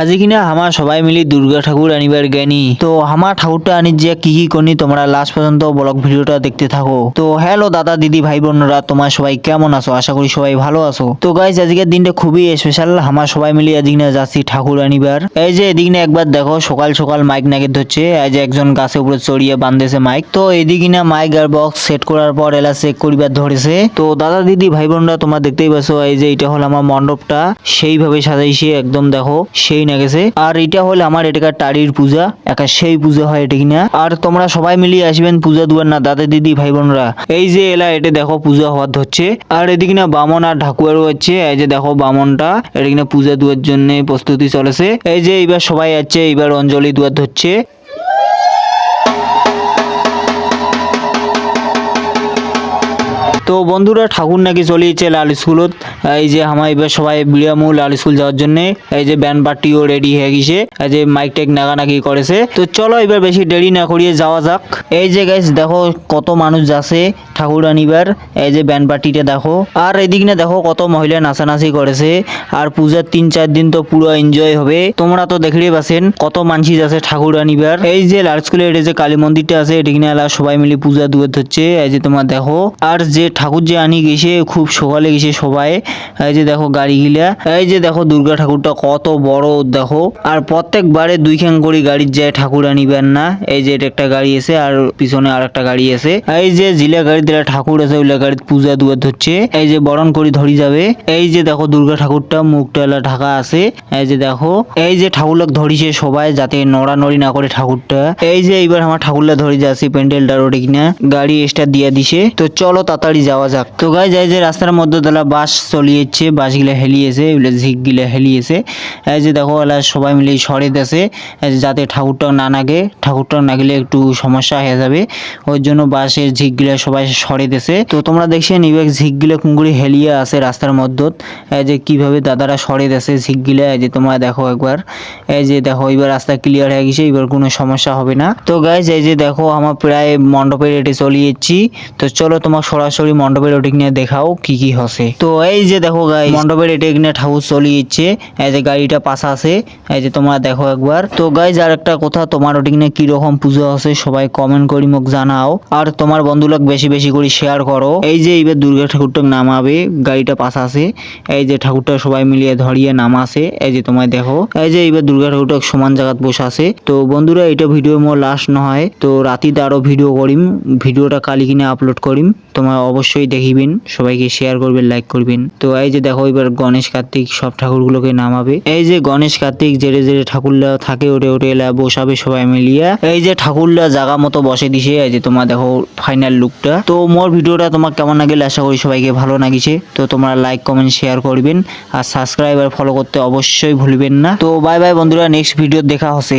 আজি কিনা আমার সবাই মিলি দুর্গা ঠাকুর আনিবার জ্ঞানী। তো আমার ঠাকুরটা আনি যে কি কি করি তোমরা লাস্ট পর্যন্ত ব্লগ ভিডিওটা দেখতে থাকো। তো হ্যালো দাদা, দিদি, ভাই বোনরা তোমার সবাই কেমন আছো? আশা করি সবাই ভালো আছো। তো গাইজ আজকের দিনটা খুবই স্পেশাল আমার সবাই মিলে আজকে যাচ্ছি ঠাকুর আনিবার। এই যে এদিক একবার দেখো, সকাল সকাল মাইক নাকি ধরছে। এই যে একজন গাছের উপরে চড়িয়ে বান্ধেছে মাইক তো এদিকে না মাইক আর বক্স সেট করার পর এলা চেক করিবার ধরেছে। তো দাদা, দিদি, ভাই বোনরা তোমরা দেখতেই পাচ্ছ, এই যে এটা হলো আমার মণ্ডপটা। সেইভাবে সাজাইছে, একদম দেখো। সেই না গেছে আর এটা হলো আমার এটাকার টাড়ির পূজা, একা সেই পূজা হয় এটা কিনা। আর তোমরা সবাই মিলিয়ে আসবেন পূজা দুয়ার না, দাদা দিদি ভাই বোনরা এই যে এলা, এটা দেখো পূজা হওয়ার ধরছে। আর এদিকে না বামন আর ঢাকুয়ারও হচ্ছে এই যে দেখো বামনটা, এটা কিনা পূজা দুয়ার জন্য প্রস্তুতি চলেছে। এই যে এইবার সবাই আছে, এইবার অঞ্জলি দুয়ার ধরছে। তো বন্ধুরা ঠাকুর নাকি চলিয়েছে লাল স্কুলত এই যে আমার এবার সবাই বিড়ামু লাল স্কুল যাওয়ার জন্য, এই যে ব্যান্ড পার্টিও রেডি হয়ে গেছে, এই যে মাইক টেক নাগানাগি করেছে। তো চলো এবার বেশি দেরি না করিয়ে যাওয়া যাক। এই যে গাইস দেখো কত মানুষ যাচ্ছে ঠাকুর আনিবার, এই যে ব্যান্ড পার্টিটা দেখো। আর এদিক না দেখো কত মহিলা নাচানাচি করেছে, আর পূজার তিন চার দিন তো পুরো এনজয় হবে। তোমরা তো দেখলেই পাচ্ছেন কত মানসি যাচ্ছে ঠাকুর আনিবার। এই যে লাল স্কুলের যে কালী মন্দিরটা আছে, এদিকে না সবাই মিলে পূজা দুয়ে ধরছে, এই যে তোমার দেখো। আর যে ঠাকুর যে আনি গেছে, খুব সকালে গেছে সবাই। এই যে দেখো গাড়ি গিলা এই যে দেখো দুর্গা ঠাকুরটা কত বড়, দেখো। আর প্রত্যেকবারে দুইখান করে গাড়ির যায় ঠাকুর আনিবেন না। এই যে এটা একটা গাড়ি আছে, আর পিছনে আর একটা গাড়ি আছে। এই যে জিলা গাড়ি দিলা ঠাকুর আছে ওইলা গাড়িতে পূজা দুয়ার ধরছে। এই যে বরণ করে ধরি যাবে। এই যে দেখো দুর্গা ঠাকুরটা, মুখটা ঢাকা আছে। এই যে দেখো, এই যে ঠাকুরলাক ধরিছে সবাই, যাতে নড়ানড়ি না করে ঠাকুরটা। এই যে এইবার আমার ঠাকুরলা ধরে যাচ্ছি, প্যান্ডেলটা ওটা কিনা। গাড়ি স্টার্ট দিয়ে দিছে। তো চলো তাড়াতাড়ি যাওয়া যাক। তো গাই যাই যে রাস্তার মধ্যে তালা বাস চলিয়েছে বাস গিলা হেলিয়েছে, এগুলো ঝিক গিলা হেলিয়েছে। এই যে দেখো এলা সবাই মিলে সরে দেছে এই যে যাতে ঠাকুরটাও না নাগে, ঠাকুরটাও না গেলে একটু সমস্যা হয়ে যাবে। ওই জন্য বাসের ঝিক গিলা সবাই সরে দেছে তো তোমরা দেখছেন ঝিক গিলা কুঙ্গুরি হেলিয়ে আছে রাস্তার মধ্যে। এই যে কীভাবে দাদারা সরে দেছে ঝিক গিলা এই যে তোমরা দেখো একবার। এই যে দেখো এবার রাস্তা ক্লিয়ার হয়ে গেছে এবার কোনো সমস্যা হবে না। তো গাইজ এই যে দেখো, আমার প্রায় মণ্ডপের এটে চলিয়েছি। তো চলো তোমার সরাসরি মণ্ডপের ওটি নিয়ে দেখাও কি কি হসে। তো এই যে দেখো গাই মণ্ডপের এটে কিনে ঠাকুর চলিয়েছে এই যে গাড়িটা পাশা আছে, এই যে তোমরা দেখো একবার। তো গাইজ আর একটা কথা, তোমার ওটি কিনে কীরকম পুজো আছে সবাই কমেন্ট করি মোক জানাও। আর তোমার বন্ধুলোক বেশি বেশি করে শেয়ার করো। এই যে এইবার দুর্গা ঠাকুরটা নামাবে, গাড়িটা পাশা আছে। এই যে ঠাকুরটা সবাই মিলিয়ে ধরিয়ে নামাছে। এই যে তোমায় দেখো, এই যে এইবার দুর্গা ঠাকুরটা সমান জায়গাত বসে আছে। তো বন্ধুরা, এটা ভিডিও মোর লাস্ট নহয় তো রাতিতে আরও ভিডিও করিম ভিডিওটা কালি কিনে আপলোড করিম। তোমার অবশ্যই দেখিবেন, সবাইকে শেয়ার করবেন লাইক করবেন। তো এই যে দেখো, এবার গণেশ কার্তিক সব ঠাকুরগুলোকে নামাবে। এই যে গণেশ কার্তিক জেরে জেরে ঠাকুরলা থাকে ওটে ওটে এলা বসাবে সবাই মিলিয়া। এই যে ঠাকুরলা জায়গা মতো বসে দিছে, এই যে তোমার দেখো ফাইনাল লুকটা তো মোর ভিডিওটা তোমার কেমন লাগিলে আশা করি সবাইকে ভালো লাগিছে। তো তোমরা লাইক কমেন্ট শেয়ার করবেন। আর সাবস্ক্রাইব আর ফলো করতে অবশ্যই ভুলবেন না। তো বাই বাই বন্ধুরা নেক্সট ভিডিও দেখা হচ্ছে।